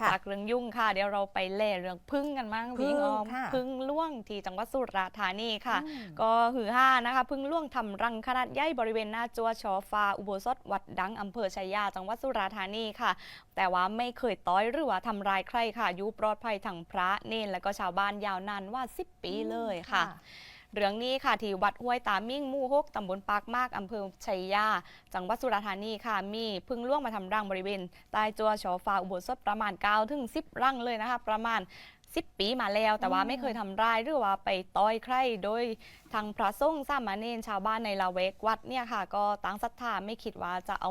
ค่ะจากเรื่องยุ่งค่ะ เดี๋ยวเราไปเล่เรื่องพึ่งกันมั้งพึ่พี่งออมค่ะพึ่งล่วงที่จังหวัดสุราษฎร์ธานีค่ะอืมก็หือห้านะคะ พึ่งล่วงทำรังขนาดใหญ่บริเวณหน้าจัวชอฟ้าอุโบสถวัดดังอำเภอชัยยาจังหวัดสุราษฎร์ธานีค่ะ แต่ว่าไม่เคยต้อยหรือว่าทำร้ายใครค่ะอยุปลอดภัยทั้งพระเนนและก็ชาวบ้านยาวนานว่า 10 ปีเลยค่ะ เรื่องนี้ค่ะที่วัดห้วยตามิ่งหมู่หกตำบลปากมากอำเภอชัยยา จังหวัดสุราษฎร์ธานีค่ะ มีพึ่งล่วงมาทำรังบริเวณใต้จัวชอฟ้าอุโบสถประมาณ9ถึง10 รังเลยนะคะ ประมาณ10ปีมาแล้วแต่ว่าอืมไม่เคยทำร้ายหรือว่าไปต้อยใครโดยทางพระสงฆ์สามเณรชาวบ้านในละเวกวัดเนี่ยค่ะ ก็ตั้งศรัทธาไม่คิดว่าจะเอา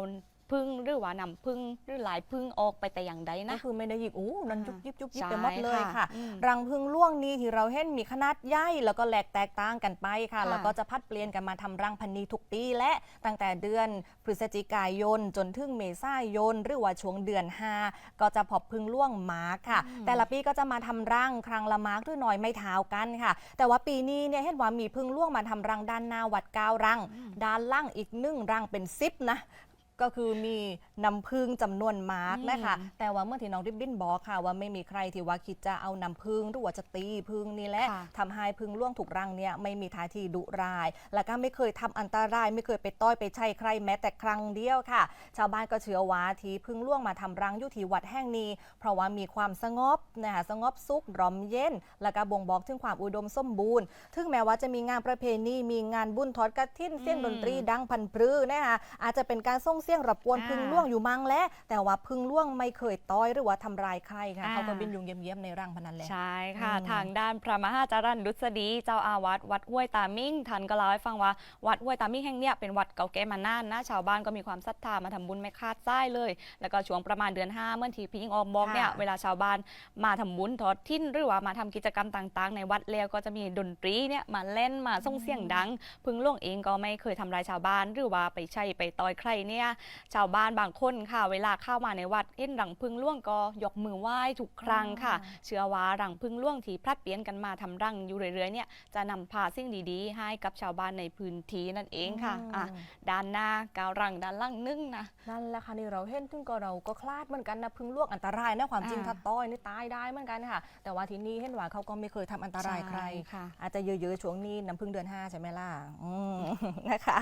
พึ่งหรือว่านำพึ่งหรือหลายพึ่งออกไปแต่อย่างใดก็นะคือไม่ได้หยิบอู้นันยุบยิบยุบยิบใช่ไปหมดเลยค่ะอืมรังพึ่งล่วงนี้ที่เราเห็นมีขนาดใหญ่แล้วก็แหลกแตกต่างกันไปค่ะค่ะแล้วก็จะพัดเปลี่ยนกันมาทำรังพันนีทุกปีและตั้งแต่เดือนพฤศจิกายน จนถึงเมษายน หรือว่าช่วงเดือน 5 ก็จะพบพึ่งล่วงหมาค่ะ แต่ละปีก็จะมาทำรังครั้งละมาร์กหรือน้อยไม่เท้ากันค่ะ แต่ว่าปีนี้เนี่ยเห็นว่ามีพึ่งล่วงมาทำรังด้านหน้าวัดเก้ารัง ด้านล่างอีกหนึ่งรังเป็นซิปนะ ก็คือมีน้ำพึ่งจำนวนมากนะคะอืมแต่ว่าเมื่อที่น้องริบบิ้นบอกค่ะ ว่าไม่มีใครที่ว่าคิดจะเอาน้ำพึ่งหรือว่าจะตีพึ่งนี่แหละค่ะ ทำให้พึ่งล่วงถูกรังเนี่ยไม่มีท่าทีดุร้าย และก็ไม่เคยทำอันตรายไม่เคยไปต้อยไปใช่ใครแม้แต่ครั้งเดียวค่ะ ชาวบ้านก็เชื่อว่าที่พึ่งล่วงมาทำรังอยู่ที่วัดแห่งนี้ เพราะว่ามีความสงบนะคะสงบสุขร่มเย็น และก็บ่งบอกถึงความอุดมสมบูรณ์ ถึงแม้ว่าจะมีงานประเพณีมีงานบุญทอดกระถินเสียงอืมดนตรีดังพันปรือนะคะอาจจะเป็นการส่งเสียงรบกวนอ่า พึ่งล่วงอยู่มั้งและแต่ว่าพึ่งล่วงไม่เคยต้อยหรือว่าทำร้ายใครค่ะอ่าเขาก็บินยุงเยี่ยมๆในรังพนันแหละ ใช่ค่ะ อืมทางด้านพระมหาจารันดุษฎีเจ้าอาวาสวัดห้วยตามิ่งท่านก็เล่าให้ฟังว่าวัดห้วยตามิ่งแห่งเนี้ยเป็นวัดเก่าแก่มานานนะชาวบ้านก็มีความศรัทธามาทำบุญไม่คาดไส้เลย แล้วก็ช่วงประมาณเดือน5เมื่อที่พี่ยิงออมบอกเนี่ยค่ะ เวลาชาวบ้านมาทำบุญทอดทิ้นหรือว่ามาทำกิจกรรมต่างๆ ในวัดแล้วก็จะมีดนตรีเนี่ยมาเล่นมาส่งเสียงดัง พึ่งล่วงเองก็ไม่เคยทำลายชาวบ้าน หรือว่าไปใช่ไปต่อยใครเนี่ยชาวบ้านบางคนค่ะ เวลาเข้ามาในวัดเอ็นหลังพึ่งล่วงก็ยกมือไหว้ทุกครั้งค่ะ เชื่อว่ารังพึ่งล่วงที่พลัดเปลี่ยนกันมาทำรังอยู่เรื่อยๆเนี่ยจะนำพาสิ่งดีๆ ให้กับชาวบ้านในพื้นที่นั่นเองค่ะอะอืมด้านหน้ากาวรังด้านล่างนึ่งนะนั่นแหละค่ะนี่เราเห็นถึงก็เราก็คลาดเหมือนกันนะพึ่งล่วงอันตรายนะความจริงอ่าถ้าต้อยนี่ตายได้เหมือนกันค่ะ แต่ว่าที่นี่เห็นว่าเขาก็ไม่เคยทำอันตรายใครค่ะอาจจะเยอะๆช่วงนี้น้ำพึ่งเดือน5ใช่ไหมล่ะอืมนะคะ